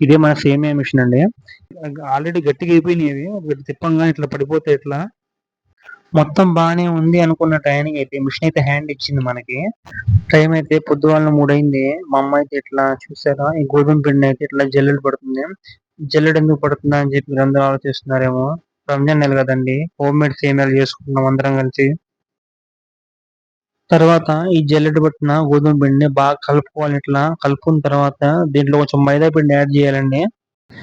ఇదే మన సేమియా మిషన్ అండి. ఆల్రెడీ గట్టిగా అయిపోయినాయి తిప్పంగా ఇట్లా పడిపోతాయి ఇట్లా మొత్తం బాగానే ఉంది అనుకున్న టైంకి అయితే. మిషన్ అయితే హ్యాండ్ ఇచ్చింది మనకి. టైం అయితే పొద్దుగాల మూడైంది. మా అమ్మ అయితే ఇట్లా చూసారా? ఈ గోధుమ పిండి అయితే ఇట్లా జల్లెడు పడుతుంది. జల్లెడు ఎందుకు పడుతుందా అని చెప్పి మీరు అందరూ ఆలోచిస్తున్నారేమో. రంజాన్ నెల కదండి. హోమ్ మేడ్ సేమియాలు చేసుకుంటున్నాం అందరం కలిసి. తర్వాత ఈ జల్లెడ పట్టిన గోధుమ పిండిని బాగా కలుపుకోవాలి ఇట్లా. కలుపుకున్న తర్వాత దీంట్లో కొంచెం మైదా పిండి యాడ్ చేయాలండి.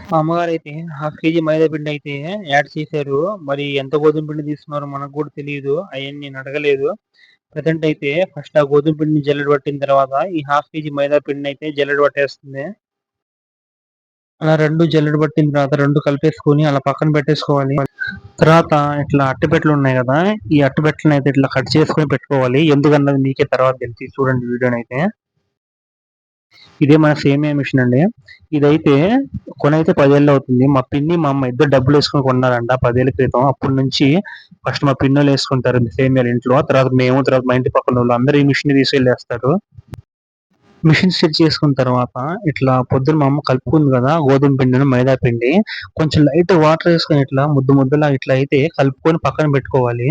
మా అమ్మగారు అయితే హాఫ్ కేజీ మైదా పిండి అయితే యాడ్ చేశారు. మరి ఎంత గోధుమ పిండి తీసుకున్నారో మనకు కూడా తెలియదు అవన్నీ నేను అడగలేదు. ప్రజెంట్ అయితే ఫస్ట్ ఆ గోధుమ పిండిని జల్లెడ పట్టిన తర్వాత ఈ హాఫ్ కేజీ మైదా పిండిని అయితే జల్లెడ పట్టేస్తుంది. అలా రెండు జల్లెడ పట్టిన తర్వాత రెండు కలిపేసుకొని అలా పక్కన పెట్టేసుకోవాలి. తర్వాత ఇట్లా అట్టపెట్టలు ఉన్నాయి కదా ఈ అట్టపెట్టలను అయితే ఇట్లా కట్ చేసుకొని పెట్టుకోవాలి. ఎందుకన్నది మీకే తర్వాత తెలిసి చూడండి వీడియోని అయితే ఇదే మన సేమియా మిషన్ అండి. ఇదైతే కొనైతే పదేళ్ళు అవుతుంది. మా పిన్ని మా అమ్మ ఇద్దరు డబ్బులు వేసుకొని కొన్నారంట పదేళ్ళ క్రితం. అప్పటి నుంచి ఫస్ట్ మా పిన్నోళ్ళు వేసుకుంటారు సేమియాలు ఇంట్లో. తర్వాత మేము తర్వాత మా ఇంటి పక్కన వాళ్ళు అందరూ ఈ మిషన్ తీసుకెళ్ళేస్తారు. మిషన్ స్టిచ్ చేసుకున్న తర్వాత ఇట్లా పొద్దున మా అమ్మ కలుపుకుంది కదా గోధుమ పిండిని మైదా పిండి కొంచెం లైట్ వాటర్ వేసుకొని ఇట్లా ముద్దు ముద్దలా ఇట్లా అయితే కలుపుకొని పక్కన పెట్టుకోవాలి.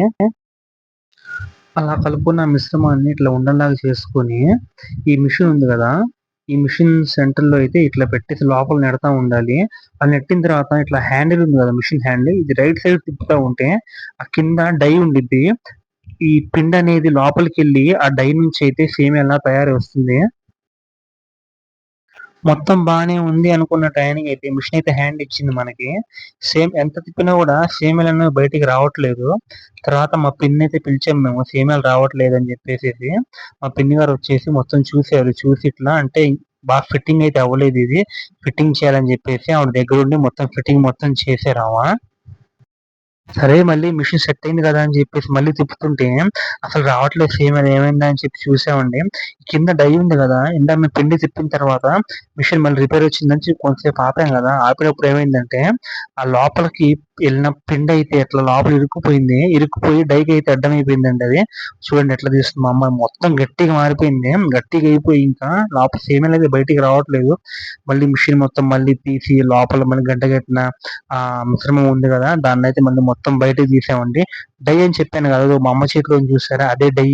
అలా కలుపుకున్న మిశ్రమాన్ని ఇట్లా ఉండలాగా చేసుకొని ఈ మిషన్ ఉంది కదా ఈ మిషన్ సెంటర్లో అయితే ఇట్లా పెట్టేసి లోపల నెడతా ఉండాలి. అలా నెట్టిన తర్వాత ఇట్లా హ్యాండిల్ ఉంది కదా మిషన్ హ్యాండిల్ ఇది రైట్ సైడ్ తిప్పుతా ఉంటే ఆ కింద డై ఉండిద్ది. ఈ పిండి అనేది లోపలికి వెళ్ళి ఆ డై నుంచి అయితే సేమ్ ఎలా తయారు వస్తుంది మొత్తం బాగానే ఉంది అనుకున్న ట్రైనింగ్ అయితే మిషన్ అయితే హ్యాండ్ ఇచ్చింది మనకి. సేమ్ ఎంత తిప్పినా కూడా సేమల్ అనేవి బయటికి రావట్లేదు. తర్వాత మా పిన్ అయితే పిలిచాము మేము సేమల్ రావట్లేదు అని చెప్పేసి మా పిన్ని గారు వచ్చేసి మొత్తం చూసారు చూసి ఇట్లా అంటే బాగా ఫిట్టింగ్ అయితే అవ్వలేదు ఇది. ఫిట్టింగ్ చేయాలని చెప్పేసి ఆవిడ దగ్గర ఉండి మొత్తం ఫిట్టింగ్ మొత్తం చేసారామా సరే మళ్ళీ మిషన్ సెట్ అయింది కదా అని చెప్పేసి మళ్ళీ తిప్పుతుంటే అసలు రావట్లేదు సేమ్ అది ఏమైందా అని చెప్పి చూసామండి. కింద డై ఉంది కదా ఇందా మేము పిండి తిప్పిన తర్వాత మిషన్ మళ్ళీ రిపేర్ వచ్చిందని చెప్పి కొంతసేపు ఆపాం కదా ఆపినప్పుడు ఏమైందంటే ఆ లోపలికి వెళ్ళిన పిండి అయితే ఎట్లా లోపల ఇరుక్కుపోయింది ఇరుక్కుపోయి డైకి అయితే అడ్డమైపోయిందండి అది. చూడండి ఎట్లా తీస్తుంది మా అమ్మాయి మొత్తం గట్టిగా మారిపోయింది. గట్టిగా అయిపోయి ఇంకా లోపల సేమ్ అయితే బయటికి రావట్లేదు. మళ్ళీ మిషన్ మొత్తం మళ్ళీ తీసి లోపల మళ్ళీ గడ్డ కట్టిన ఆ మిశ్రమం ఉంది కదా దాన్ని అయితే మళ్ళీ మొత్తం బయటకు తీసామండి. డై అని చెప్పాను కదా మా అమ్మ చేతిలో చూసారా? అదే డై.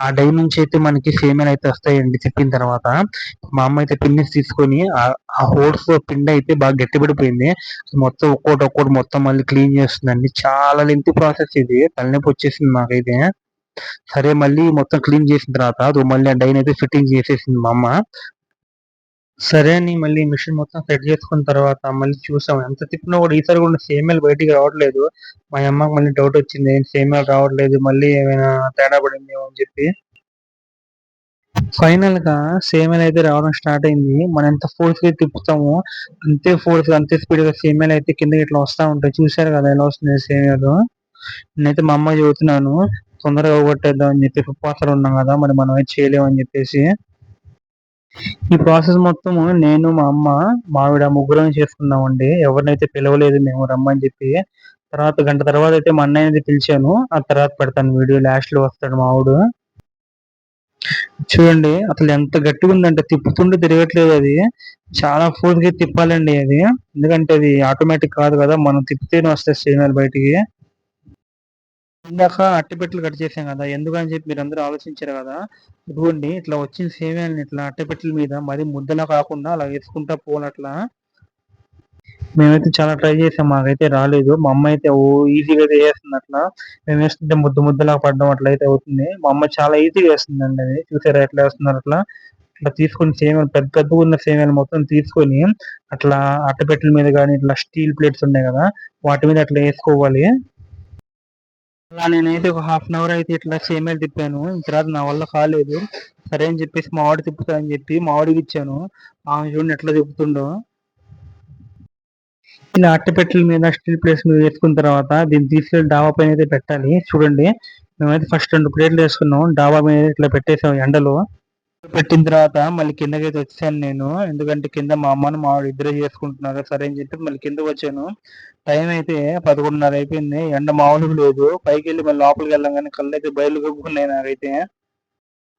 ఆ డై నుంచి అయితే మనకి సేమియాలు అయితే వస్తాయండి చెప్పిన తర్వాత. మా అమ్మ అయితే పిన్నిస్ తీసుకొని ఆ హోల్స్ పిండి అయితే బాగా గట్టిపడిపోయింది. మొత్తం ఒక్కోటి ఒక్కోటి మొత్తం మళ్ళీ క్లీన్ చేస్తుందండి. చాలా లెంత్ ప్రాసెస్ ఇది. తలనొప్పి వచ్చేసింది మాకైతే. సరే మళ్ళీ మొత్తం క్లీన్ చేసిన తర్వాత మళ్ళీ ఆ డైన్ అయితే ఫిట్టింగ్ చేసేసింది మా అమ్మ. సరే అని మళ్ళీ మిషన్ మొత్తం సెట్ చేసుకున్న తర్వాత మళ్ళీ చూసాం. ఎంత తిప్పినా కూడా ఈసారి కూడా సేమియాలు బయటికి రావట్లేదు. మా అమ్మకి మళ్ళీ డౌట్ వచ్చింది. సేమియాలు రావట్లేదు? మళ్ళీ ఏమైనా తేడా పడిందేమో అని చెప్పి. ఫైనల్గా సేమియాలు అయితే రావడం స్టార్ట్ అయింది. మనం ఎంత ఫోర్స్గా తిప్పుతామో అంతే ఫోర్స్ అంతే స్పీడ్గా సేమియాలు అయితే కింద ఇట్లా వస్తా ఉంటాయి. చూసారు కదా ఎలా వస్తుంది సేమియాలు నేనైతే మా అమ్మ చెబుతున్నాను తొందరగా పోగొట్టేద్దాం అని చెప్పి ఉపవాసాలు ఉన్నాం కదా మరి మనం అయితే చేయలేమని చెప్పేసి. ఈ ప్రాసెస్ మొత్తం నేను మా అమ్మ మావిడ ముగ్గురం చేసుకున్నామండి. ఎవరినైతే పిలవలేదు మేము రమ్మని చెప్పి తర్వాత గంట తర్వాత అయితే మా అన్నయ్య పిలిచాను. ఆ తర్వాత పెడతాను వీడియో లాస్ట్లో వస్తాడు మావుడు చూడండి అసలు ఎంత గట్టిగా ఉందంటే తిప్పుతుంటే తిరగట్లేదు అది. చాలా ఫోర్స్గా తిప్పాలండి అది. ఎందుకంటే అది ఆటోమేటిక్ కాదు కదా మనం తిప్పితేనే వస్తాయి సిగ్నల్ బయటికి. ఇందాక అట్టపెట్టలు కట్ చేసాం కదా ఎందుకని చెప్పి మీరు అందరూ ఆలోచించారు కదా? ఇదిగోండి ఇట్లా వచ్చిన సేమియాలని ఇట్లా అట్టపెట్టెల మీద మరి ముద్దలా కాకుండా అలా వేసుకుంటా పోనట్లా. మేమైతే చాలా ట్రై చేసాం మాకైతే రాలేదు. మా అమ్మ అయితే ఓ ఈజీగా వేస్తుంది అట్లా మేము వేస్తుంటే ముద్దు ముద్దలా పడడం అట్లా అయితే అవుతుంది. మా అమ్మ చాలా ఈజీగా వేస్తుందండి అది. చూసారా ఎట్లా వేస్తున్నారు అట్లా ఇట్లా తీసుకొని సేమలు పెద్ద పెద్దగా ఉన్న సేమలు మొత్తం తీసుకొని అట్లా అట్టపెట్టెల మీద కానీ ఇట్లా స్టీల్ ప్లేట్స్ ఉన్నాయి కదా వాటి మీద అట్లా వేసుకోవాలి. అలా నేనైతే ఒక హాఫ్ అన్ అవర్ అయితే ఇట్లా సేమేలు తిప్పాను. తర్వాత నా వల్ల కాలేదు. సరే అని చెప్పేసి మా వాడు తిప్పుతా అని చెప్పి మా వాడికి ఇచ్చాను. ఆమె చూడండి ఎట్లా తిప్పుతుండో ఇలా అట్టపెట్టెల మీద స్టీల్ ప్లేట్స్ మీద వేసుకున్న తర్వాత దీన్ని తీసుకెళ్ళి డాబా పైన అయితే పెట్టాలి. చూడండి. మేమైతే ఫస్ట్ రెండు ప్లేట్లు వేసుకున్నాం. డాబా మీద ఇట్లా పెట్టేసాం ఎండలో. పెట్టిన తర్వాత మళ్ళీ కిందకైతే వచ్చాను నేను. ఎందుకంటే కింద మా అమ్మను మా ఇద్దరే చేసుకుంటున్నారు. సరే అని చెప్పి మళ్ళీ కిందకి వచ్చాను. టైం అయితే పదకొండున్నర అయిపోయింది. ఎండ మామూలుగా లేదు. పైకి వెళ్ళి మళ్ళీ లోపలికి వెళ్ళాం కానీ కళ్ళు అయితే బయలు కప్పుకున్నాయి నాకైతే.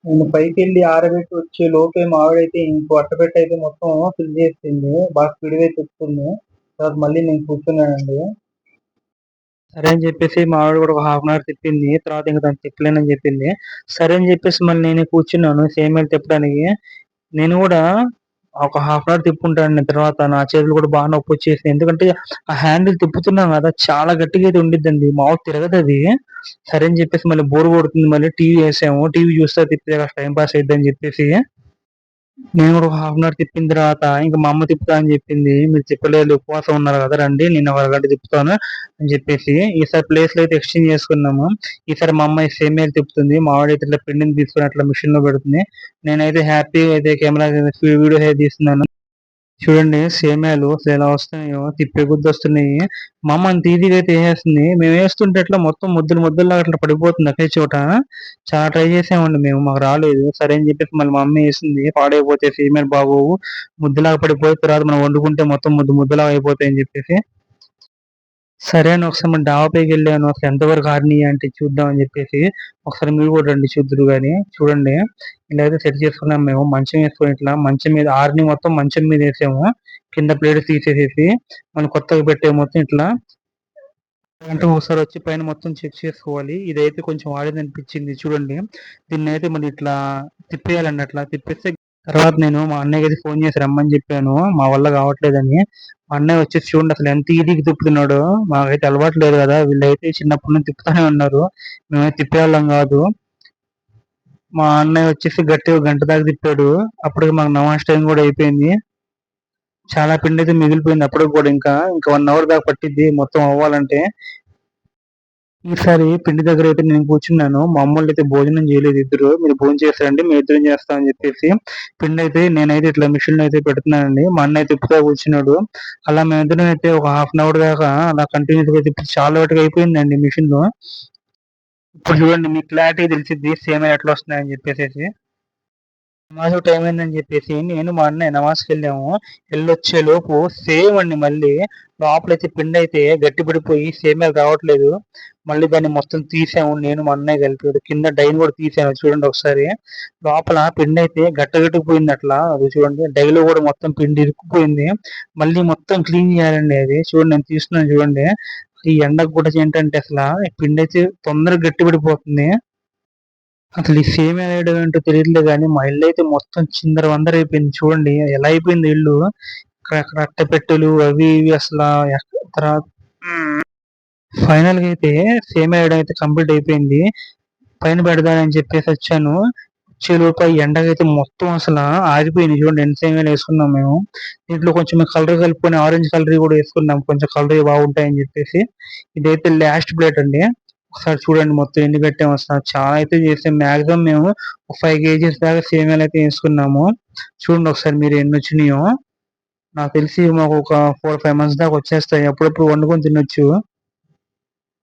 నేను పైకి వెళ్ళి ఆరబెట్టి వచ్చే లోపే మావిడైతే ఇంకో అట్టపెట్టి అయితే మొత్తం ఫిల్ చేసింది. బాగా స్పీడ్గా వస్తుంది తర్వాత మళ్ళీ నేను కూర్చున్నానండి. సరే అని చెప్పేసి మా ఆవిడ కూడా ఒక హాఫ్ అన్ అవర్ తిప్పింది తర్వాత ఇంకా తను తిప్పలేనని చెప్పింది. సరే అని చెప్పేసి మళ్ళీ నేను కూర్చున్నాను సేమ్ వెళ్ళి తిప్పడానికి. నేను కూడా ఒక హాఫ్ అన్ అవర్ తిప్పుకుంటాను తర్వాత నా చేతులు కూడా బాగా నొప్పి వచ్చేసి ఎందుకంటే ఆ హ్యాండిల్ తిప్పుతున్నాం కదా చాలా గట్టిగా అయితే ఉండిద్దండి మామూలు తిరగదు అది. సరే అని చెప్పేసి మళ్ళీ బోర్ కొడుతుంది మళ్ళీ టీవీ వేసాము టీవీ చూస్తే తిప్పితే టైం పాస్ అయిద్దని అని చెప్పేసి నేను కూడా హాఫ్ అన్ అవర్ తిప్పిన తర్వాత ఇంకా మా అమ్మ తిప్పుతా అని చెప్పింది. మీరు తిప్పలేదు ఉపవాసం ఉన్నారు కదా రండి నేను ఒక తిప్పుతాను అని చెప్పేసి ఈసారి ప్లేస్లో అయితే ఎక్స్చేంజ్ చేసుకున్నాము. ఈసారి మా అమ్మాయి సేమ్ సేమియాలు తిప్పుతుంది. మా ఆవిడ అయితే ఇట్లా పిండిని తీసుకుని అట్లా మిషన్లో పెడుతుంది. నేనైతే హ్యాపీగా అయితే కెమెరా వీడియో అయితే తీస్తున్నాను. చూడండి సేమ్యాలు అసలు ఎలా వస్తున్నాయో తిప్పే గుద్దు వస్తున్నాయి. మా అమ్మ అంత ఈజీగా అయితే వేసేస్తుంది మేము వేస్తుంటే అట్లా మొత్తం ముద్దులు ముద్దులు అట్లా పడిపోతుంది అక్కడ చోట. చాలా ట్రై చేసామండి మేము మాకు రాలేదు. సరే అని చెప్పేసి మళ్ళీ మా అమ్మ వేసింది పాడైపోతే సేమియాలు బాగోవు ముద్దులాగా పడిపోయి తర్వాత మనం వండుకుంటే మొత్తం ముద్దు ముద్దులాగా అయిపోతాయి అని చెప్పేసి. సరే అని ఒకసారి మన డాబా పైకి వెళ్ళాను అసలు ఎంతవరకు ఆరినాయి అంటే చూద్దాం అని చెప్పేసి. ఒకసారి మీరు కూడా రండి చూద్దరు కానీ చూడండి. ఇలా అయితే సెట్ చేసుకున్నాం మేము. మంచం వేసుకొని ఇట్లా మంచం మీద ఆర్ని మొత్తం మంచం మీద వేసాము. కింద ప్లేట్ తీసేసేసి మనం కొత్తగా పెట్టే మొత్తం ఇట్లా అంటే ఒకసారి వచ్చి పైన మొత్తం చెక్ చేసుకోవాలి. ఇదైతే కొంచెం వాడేది అనిపించింది చూడండి. దీన్ని అయితే మరి ఇట్లా తిప్పేయాలండి అట్లా తిప్పేస్తే తర్వాత నేను మా అన్నయ్యకి అయితే ఫోన్ చేసి రమ్మని చెప్పాను. మా వల్ల కావట్లేదని. మా అన్నయ్య వచ్చేసి చూడండి అసలు ఎంత ఈజీగా తిప్పుతున్నాడు. మాకైతే అలవాటు లేదు కదా. వీళ్ళైతే చిన్నప్పటి నుంచి తిప్పుతానే ఉన్నారు. మేమైతే తిప్పేవాళ్ళం కాదు. మా అన్నయ్య వచ్చేసి గట్టిగా గంట దాకా తిప్పాడు. అప్పటికి మాకు నమాజ్ టైం కూడా అయిపోయింది. చాలా పిండి అయితే మిగిలిపోయింది అప్పటికి కూడా ఇంకా. ఇంకా వన్ అవర్ దాకా పట్టిద్ది మొత్తం అవ్వాలంటే. ఈసారి పిండి దగ్గర అయితే నేను కూర్చున్నాను. మా అమ్మోళ్ళు అయితే భోజనం చేయలేదు ఇద్దరు. మీరు భోజనం చేస్తారండి మీ ఇద్దరం చేస్తామని చెప్పేసి. పిండి అయితే నేనైతే ఇట్లా మిషన్ అయితే పెడుతున్నానండి. మా అన్న అయితే తిప్పుతా కూర్చున్నాడు. అలా మేమిద్దరం అయితే ఒక హాఫ్ అన్ అవర్ దాకా అలా కంటిన్యూస్గా తిప్పి చాలా వాటికి అయిపోయిందండి మిషన్లో. ఇప్పుడు చూడండి మీ క్లారిటీ తెలిసింది సేమ్ ఎట్లా వస్తున్నాయని చెప్పేసి నమాజ్ టైం అయిందని చెప్పేసి నేను మా అన్నయ్య నమాజ్కి వెళ్ళాము. వెళ్ళొచ్చే లోపు సేమ్ అండి మళ్ళీ లోపల అయితే పిండి అయితే గట్టి పడిపోయి సేమియాలు రావట్లేదు. మళ్ళీ దాన్ని మొత్తం తీసాము. నేను మా అన్నయ్య కలిపి కింద డైన్ కూడా తీసాను చూడండి ఒకసారి. లోపల పిండి అయితే గట్టగట్టుకుపోయింది అట్లా. అది చూడండి డైలో కూడా మొత్తం పిండి ఇరుక్కుపోయింది. మళ్ళీ మొత్తం క్లీన్ చేయాలండి అది. చూడండి నేను తీస్తున్నాను చూడండి. ఈ ఎండకు కూడా ఏంటంటే అసలు పిండి అయితే తొందరగా గట్టి పడిపోతుంది. అసలు ఈ సేమ్ వేయడం ఏంటో తెలియట్లేదు కానీ మా ఇల్లు అయితే మొత్తం చిందర వందర అయిపోయింది చూడండి. ఎలా అయిపోయింది ఇల్లు? రట్ట పెట్టెలు అవి ఇవి అసలు తర్వాత ఫైనల్గా అయితే సేమ్ వేయడం అయితే కంప్లీట్ అయిపోయింది. పైన పెడదానని చెప్పేసి వచ్చాను. వచ్చేలోపు ఎండగా మొత్తం అసలు ఆరిపోయింది. చూడండి ఎంత సేమ్ వేసుకున్నాం మేము. దీంట్లో కొంచెం కలర్ కలుపుకొని ఆరెంజ్ కలర్ కూడా వేసుకున్నాం కొంచెం కలర్ బాగుంటాయని చెప్పేసి. ఇదైతే లాస్ట్ ప్లేట్ అండి. ఒకసారి చూడండి మొత్తం ఎన్ని పెట్టాము అసలు. చాలా అయితే చేసాం. మాక్సిమం మేము ఒక ఫైవ్ కేజీస్ దాకా సేమియాలు అయితే వేసుకున్నాము. చూడండి ఒకసారి మీరు ఎన్ని వచ్చినాయో. నాకు తెలిసి మాకు ఒక ఫోర్ ఫైవ్ మంత్స్ దాకా వచ్చేస్తాయి. అప్పుడప్పుడు వండుకొని తినొచ్చు.